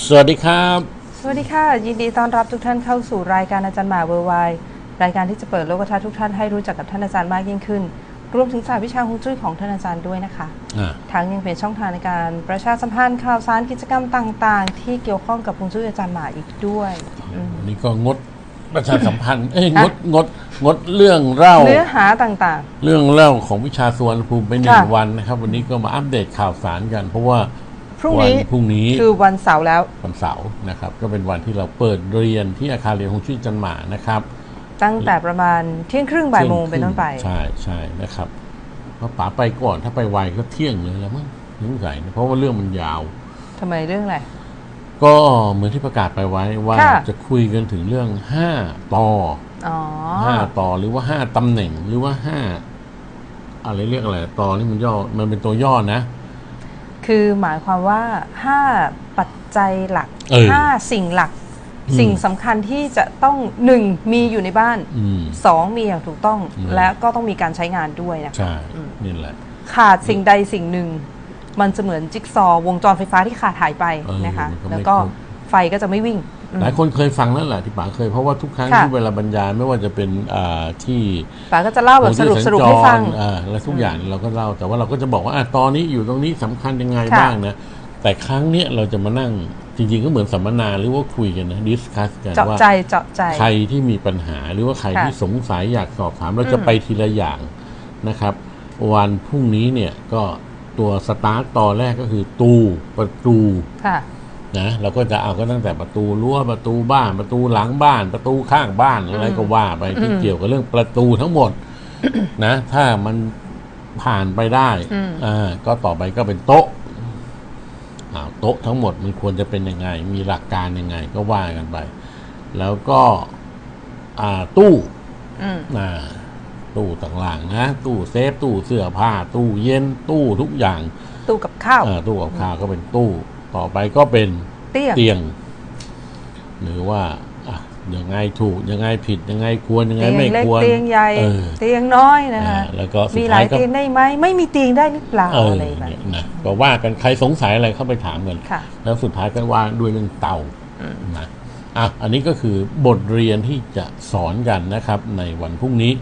สวัสดีครับ สวัสดีค่ะ ยินดีต้อนรับทุกท่านเข้าสู่รายการอาจารย์หมาเวอร์ไวรายการที่จะเปิดโลกทัศน์ทุกท่านให้รู้จักกับท่านอาจารย์มากยิ่งขึ้น รวมถึงศาสตร์วิชาฮวงจุ้ยของท่านอาจารย์ด้วยนะคะอ่า ทั้งยังเป็นช่องทางในการประชาสัมพันธ์ข่าวสารกิจกรรมต่างๆ ที่เกี่ยวข้องกับฮวงจุ้ยอาจารย์หมาอีกด้วยอืม วันนี้ก็งดประชาสัมพันธ์ เอ้ยงดงดงดเรื่องเล่า เนื้อหาต่าง เรื่องเล่าของวิชาสวนภูมิไปหนึ่งค่ะ วันนะครับ วันนี้ก็มาอัปเดตข่าวสารกัน เพราะว่าๆ พรุ่งวันี้พรุ่งนี้คือวันเสาร์แล้ว วันเสาร์นะครับ ก็เป็นวันที่เราเปิดเรียนที่อาคารเรียนของชื่อจันหมานะครับ ตั้งแต่ประมาณเที่ยงครึ่งบ่ายโมงเป็นต้นไป ใช่ใช่นะครับเพราะป๋าไปก่อนถ้าไปไวก็เที่ยงเลยแล้วมั้งนึกใส่นะเพราะว่าเรื่องมันยาวทำไมเรื่องอะไรก็เหมือนที่ประกาศไปไว้ว่าค่ะจะคุยกันถึงเรื่อง5ต่ออ๋อห้าต่อหรือว่าห้าตำแหน่งหรือว่าห้าอะไรเรียกอะไรต่อนี่มันย่อมันเป็นตัวย่อนะ คือหมายความว่า 5 ปัจจัยหลัก เออ5 สิ่งหลัก อืมสิ่งสำคัญที่จะต้อง 1 มีอยู่ในบ้าน อืม 2 มีอย่างถูกต้องอืมและก็ต้องมีการใช้งานด้วยนะคะ ใช่นี่แหละ ขาดสิ่งใดสิ่งหนึ่ง มันจะเหมือนจิ๊กซอว์วงจรไฟฟ้าที่ขาดหายไปเออนะคะ มันก็ไม่แล้วก็ครบ ไฟก็จะไม่วิ่งอืม หลายคนเคยฟังนั่นแหละที่ป๋าเคยเพราะว่าทุกครั้งค่ะ ที่เวลาบรรยายไม่ว่าจะเป็นอ่าที่ป๋าก็จะเล่าแบบสรุปสรุปให้ฟังอ่าและทุกอย่างเราก็เล่าแต่ว่าเราก็จะบอกว่าอะตอนนี้อยู่ตรงนี้สำคัญยังไงค่ะ บ้างนะแต่ครั้งเนี้ยเราจะมานั่งจริงๆก็เหมือนสัมมนาหรือว่าคุยกันนะดิสคัสกันเจาะว่า ใจเจาะใจ ใครที่มีปัญหาหรือว่าใครค่ะที่สงสัยอยากสอบถามเราจะอืมไปทีละอย่างนะครับ วันพรุ่งนี้เนี่ยก็ตัวสตาร์ตตอนแรกก็คือตูประตูค่ะ นะเราก็จะเอาก็ตั้งแต่ประตูรั้วประตูบ้าน ประตูหลังบ้าน ประตูข้างบ้านอะไรก็ว่าไปที่อืมเกี่ยวกับเรื่องประตูทั้งหมด นะ ถ้ามันผ่านไปได้อืมอ่าก็ต่อไปก็เป็นโต๊ะอ้าวโต๊ะทั้งหมดมันควรจะเป็นยังไง มีหลักการยังไง ก็ว่ากันไป แล้วก็ อ่าตู้อืมอ่าตู้ต่างๆนะ ตู้เซฟตู้เสื้อผ้า ตู้เย็นตู้ทุกอย่าง ตู้กับข้าวอ่าตู้กับข้าวก็เป็นตู้ ต่อไปก็เป็นเตี้ยงเตียง หรือว่าอะยังไงถูกยังไงผิดยังไงควรยังไงเตียงไม่เล็กควรเตียงใหญ่เออเตียงน้อยนะคะอ่าแล้วก็สุดมีหท้าลายยก็เตียงได้ไหมไม่มีเตียงได้หรือเปล่าเอออะไรแบบเนี่ยนี้นะก็ว่ากันใครสงสัยอะไรเข้าไปถามกันค่ะแล้วสุดท้ายก็ว่าด้วยเรื่องเตานะอะอันนี้ก็คือบทเรียนที่จะสอนกันนะครับ ในวันพรุ่งนี้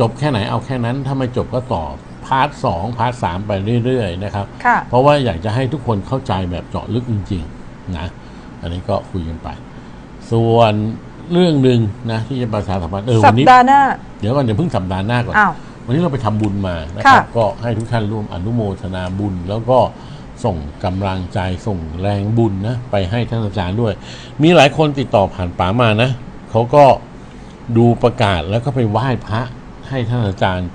จบแค่ไหนเอาแค่นั้นถ้าไม่จบก็ต่อ พาร์ทสองพาร์ทสามไปเรื่อยๆนะครับ ค่ะ เพราะว่าอยากจะให้ทุกคนเข้าใจแบบเจาะลึกจริงๆนะอันนี้ก็คุยกันไป ส่วนเรื่องหนึ่งนะที่จะประชาสัมพันธ์เออสัวัปนนี้ ดาห์หน้า เดี๋ยวก่อนอย่าเพิ่งสัปดาห์หน้าก่อน อ้าววันนี้เราไปทำบุญมานะครับ ค่ะก็ให้ทุกท่านร่วมอนุโมทนาบุญ แล้วก็ส่งกำลังใจส่งแรงบุญนะไปให้ท่านอาจารย์ด้วย มีหลายคนติดต่อผ่านป๋ามานะเขาก็ดูประกาศแล้วก็ไปไหว้พระให้ท่านอาจารย์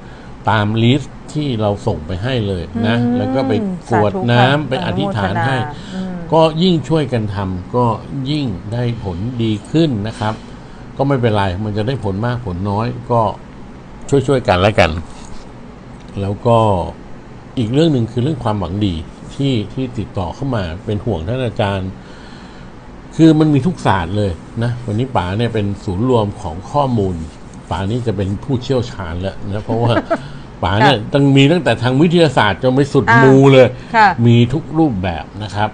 ตามลิสต์ ที่เราส่งไปให้เลยนะอืมแล้วก็ไปกรวดสาธุค่ะน้ำไปอธิษฐานให้อนุโมทนาอืมก็ยิ่งช่วยกันทำก็ยิ่งได้ผลดีขึ้นนะครับ ก็ไม่เป็นไร มันจะได้ผลมากผลน้อยก็ช่วยๆกันแล้วกัน แล้วก็อีกเรื่องหนึ่งคือเรื่องความหวังดีที่ที่ติดต่อเข้ามาเป็นห่วงท่านอาจารย์ คือมันมีทุกศาสตร์เลยนะวันนี้ป๋าเนี่ยเป็นศูนย์รวมของข้อมูลป๋านี่จะเป็นผู้เชี่ยวชาญแล้วนะเพราะว่า ป๋าเนี่ยต้องมีตั้งแต่ทางวิทยาศาสตร์จนไปสุดอ่ามูมูเลย ค่ะ มีทุกรูปแบบนะครับ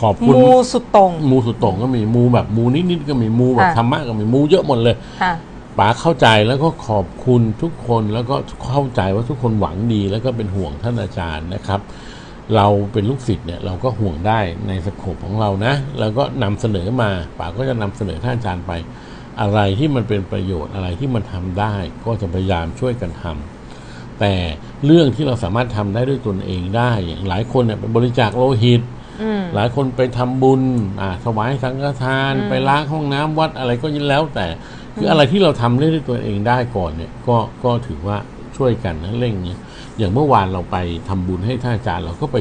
ขอบคุณมูสุดตรง มูสุดโต่งก็มีมูแบบมูนิดๆก็มีมูแบบค่ะ ธรรมะก็มีมูเยอะหมดเลย ค่ะ ป๋าเข้าใจแล้วก็ขอบคุณทุกคนแล้วก็เข้าใจว่าทุกคนหวังดี แล้วก็เป็นห่วงท่านอาจารย์นะครับ เราเป็นลูกศิษย์เนี่ยเราก็ห่วงได้ในสโคปของเรานะแล้วก็นำเสนอมาป๋าก็จะนำเสนอท่านอาจารย์ไป อะไรที่มันเป็นประโยชน์อะไรที่มันทำได้ ก็จะพยายามช่วยกันทำ แต่เรื่องที่เราสามารถทำได้ด้วยตนเองได้อย่างหลายคนเนี่ยไปบริจาคโลหิตอืมหลายคนไปทำบุญอ่าถวายสังฆทานอืมไปล้างห้องน้ำวัดอะไรก็ยิ่งแล้วแต่คืออะไรที่เราทำเรื่องด้วยตัวเองได้ก่อนเนี่ย ก็ก็ถือว่าช่วยกันนะเร่งเนี่ยอย่างเมื่อวานเราไปทำบุญให้ท่านอาจารย์เราก็ไป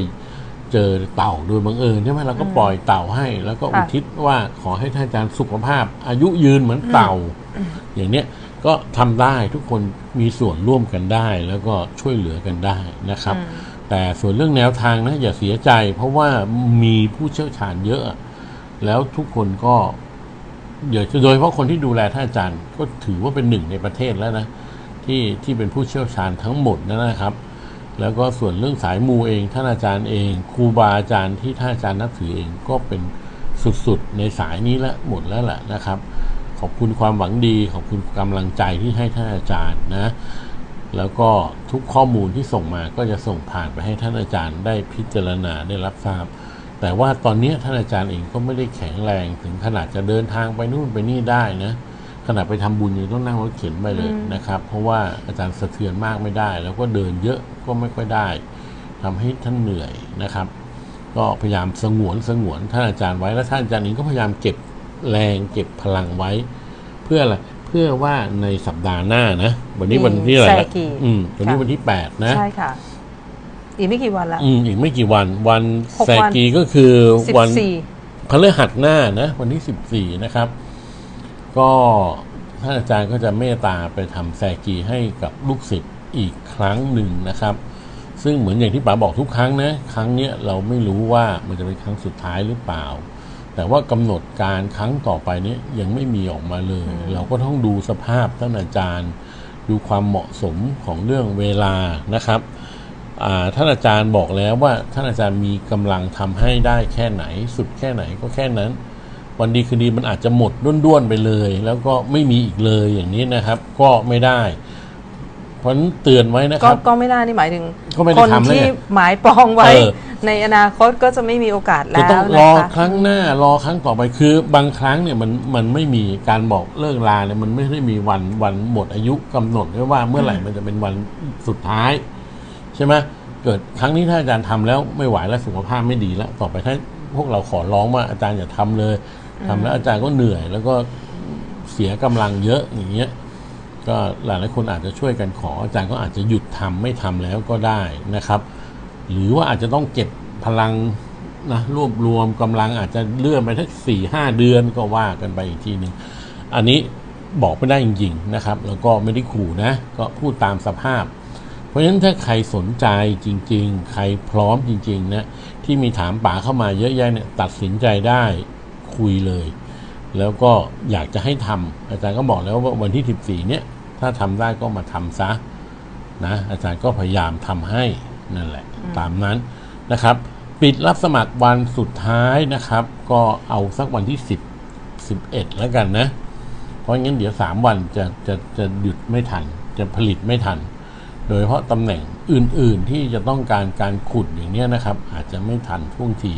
เจอเต่าโดยบังเอิญใช่ไหมเราก็ปล่อยเต่าให้ แล้วก็อุทิศว่าขอให้ท่านอาจารย์สุขภาพ อายุยืนเหมือนเต่า อย่างเนี้ย ก็ทำได้ทุกคนมีส่วนร่วมกันได้ แล้วก็ช่วยเหลือกันได้นะครับอืมแต่ส่วนเรื่องแนวทางนะอย่าเสียใจ เพราะว่ามีผู้เชี่ยวชาญเยอะ แล้วทุกคนก็เดี๋ยวโดยเฉพาะคนที่ดูแลท่านอาจารย์ ก็ถือว่าเป็นหนึ่งในประเทศแล้วนะที่ที่เป็นผู้เชี่ยวชาญทั้งหมดนะครับ แล้วก็ส่วนเรื่องสายมูเองท่านอาจารย์เองครูบาอาจารย์ที่ท่านอาจารย์นับถือเองก็เป็นสุดๆในสายนี้ละหมดแล้วแหละนะครับ ขอบคุณความหวังดี ขอบคุณกำลังใจที่ให้ท่านอาจารย์นะ แล้วก็ทุกข้อมูลที่ส่งมาก็จะส่งผ่านไปให้ท่านอาจารย์ได้พิจารณาได้รับทราบ แต่ว่าตอนนี้ท่านอาจารย์เองก็ไม่ได้แข็งแรงถึงขนาดจะเดินทางไปนู่นไปนี่ได้นะขนาดไปทำบุญยังต้องนั่งรถเข็นไปเลยนะครับ เพราะว่าอาจารย์สะเทือนมากไม่ได้ แล้วก็เดินเยอะก็ไม่ค่อยได้ทำให้ท่านเหนื่อยนะครับ ก็พยายามสงวนสงวนท่านอาจารย์ไว้แล้วท่านอาจารย์เองก็พยายามเก็บ แรงเก็บพลังไว้ เพื่ออะไรเพื่อว่าในสัปดาห์หน้านะ วันนี้วันที่อะไรแซละกีอืมวันนี้ค่ะวันที่แปดนะใช่ค่ะ อีกไม่กี่วันละอืมอีกไม่กี่วัน วันหกแซวันกีก็คือสิบวันสี่พฤหัสหน้านะ วันที่สิบสี่นะครับ ก็ท่านอาจารย์ก็จะเมตตาไปทำแซกีให้กับลูกศิษย์อีกครั้งหนึ่งนะครับ ซึ่งเหมือนอย่างที่ป๋าบอกทุกครั้งนะ ครั้งเนี้ยเราไม่รู้ว่ามันจะเป็นครั้งสุดท้ายหรือเปล่า แต่ว่ากำหนดการครั้งต่อไปเนี้ยยังไม่มีออกมาเลย เราก็ต้องดูสภาพท่านอาจารย์ ดูความเหมาะสมของเรื่องเวลานะครับอ่าท่านอาจารย์บอกแล้วว่าท่านอาจารย์มีกำลังทำให้ได้แค่ไหน สุดแค่ไหนก็แค่นั้น วันดีคืนดีมันอาจจะหมดด้วนๆไปเลย แล้วก็ไม่มีอีกเลยอย่างนี้นะครับ ก็ไม่ได้เพราะฉะนั้นเตือนไว้นะคก็รับ ก็ไม่ได้นี่หมายถึงก็ไม่ได้คนทำแล้วที่ไงหมายปองไว้เออ ในอนาคตก็จะไม่มีโอกาสจะแล้วต้องรนะอคะครั้งหน้ารอครั้งต่อไปคือบางครั้งเนี่ยมันมันไม่มีการบอกเลิกลาเนี่ยมันไม่ได้มีวันวันหมดอายุกำหนดไว้ว่าเมื่อไหร่มันจะเป็นวันสุดท้าย ใช่ไหมเกิดครั้งนี้ถ้าอาจารย์ทำแล้วไม่ไหวแล้วสุขภาพไม่ดีแล้ว ต่อไปถ้าพวกเราขอร้องว่าอาจารย์อย่าทำเลยทำแล้วอาจารย์ก็เหนื่อย แล้วก็เสียกำลังเยอะอย่างเงี้ย ก็หลายหลายๆคนอาจจะช่วยกันขออาจารย์ก็อาจจะหยุดทำไม่ทำแล้วก็ได้นะครับ หรือว่าอาจจะต้องเก็บพลังนะรวบรวมกำลังอาจจะเลื่อนไปทักสี่ห้าเดือนก็ว่ากันไปอีกทีหนึ่งอันนี้บอกไม่ได้จริงๆนะครับ แล้วก็ไม่ได้ขู่นะ ก็พูดตามสภาพ เพราะฉะนั้นถ้าใครสนใจจริง ๆ ใครพร้อมจริงๆนะที่มีถามป๋าเข้ามาเยอะแยะเนี่ยตัดสินใจได้คุยเลย แล้วก็อยากจะให้ทำอาจารย์ก็บอกแล้วว่าวันที่ 14เนี่ยถ้าทำได้ก็มาทำซะนะอาจารย์ก็พยายามทำให้ นั่นแหละ ตามนั้นนะครับ ปิดรับสมัครวันสุดท้ายนะครับ ก็เอาสักวันที่ 10 11 แล้วกันนะ เพราะงั้นเดี๋ยว 3 วันจะจะจะหยุดไม่ทัน จะผลิตไม่ทัน โดยเฉพาะตำแหน่งอื่น ๆ ที่จะต้องการการขุดอย่างนี้นะครับ อาจจะไม่ทันท่วงที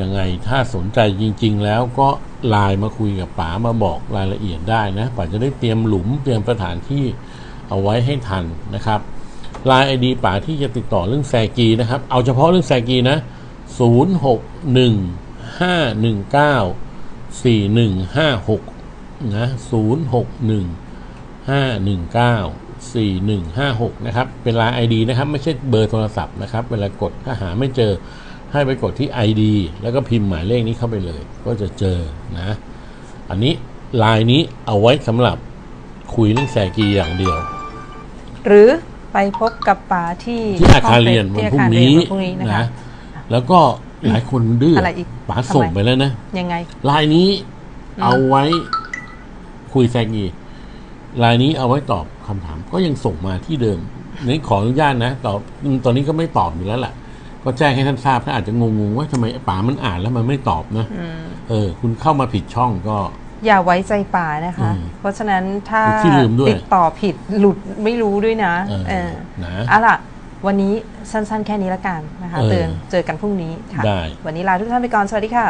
ยังไงถ้าสนใจจริง ๆ แล้วก็ไลน์มาคุยกับป๋ามาบอกรายละเอียดได้นะป๋าจะได้เตรียมหลุมเตรียมสถานที่เอาไว้ให้ทันนะครับ ไลน์ไอดีป๋าที่จะติดต่อเรื่องแซกีนะครับ เอาเฉพาะเรื่องแซกีนะ 0 6 1 5 1 9 4 1 5 6 นะ 0 6 1 5 1 9 4 1 5 6 นะครับ เป็นไลน์ไอดีนะครับ ไม่ใช่เบอร์โทรศัพท์นะครับ เวลากดถ้าหาไม่เจอให้ไปกดที่ ID แล้วก็พิมพ์หมายเลขนี้เข้าไปเลย ก็จะเจอนะ อันนี้ไลน์นี้เอาไว้สำหรับคุยเรื่องแซกีอย่างเดียว หรือ ไปพบกับป๋าที่ที่อาคารเรียนวันที่อาพรุ่คางรเยนี้วันพรุ่งนี้นะคะ นะแล้วก็หลายคนดื้ออะไรอีกป๋าส่งทำไม ไปแล้วนะยังไง ลายนี้เอาไว้คุยแซกีลายนี้เอาไว้ตอบคำถาม ก็ยังส่งมาที่เดิมนี่ขออนุญาตนะตอบอืมตอนนี้ก็ไม่ตอบอยู่แล้วแหละก็แจ้งให้ท่านทราบท่านอาจจะงงๆว่าทำไมป๋ามันอ่านแล้วมันไม่ตอบนะเออ คุณเข้ามาผิดช่องก็ อย่าไว้ใจป่านะคะ อืมเพราะฉะนั้นถ้าขี้ลืมด้วยติดต่อผิดหลุดไม่รู้ด้วยนะเออเออนะเอาล่ะ วันนี้สั้นๆ แค่นี้ละกันนะคะ เออเตือนเจอกันพรุ่งนี้ค่ะ ได้ วันนี้ลาทุกท่านไปก่อน สวัสดีค่ะ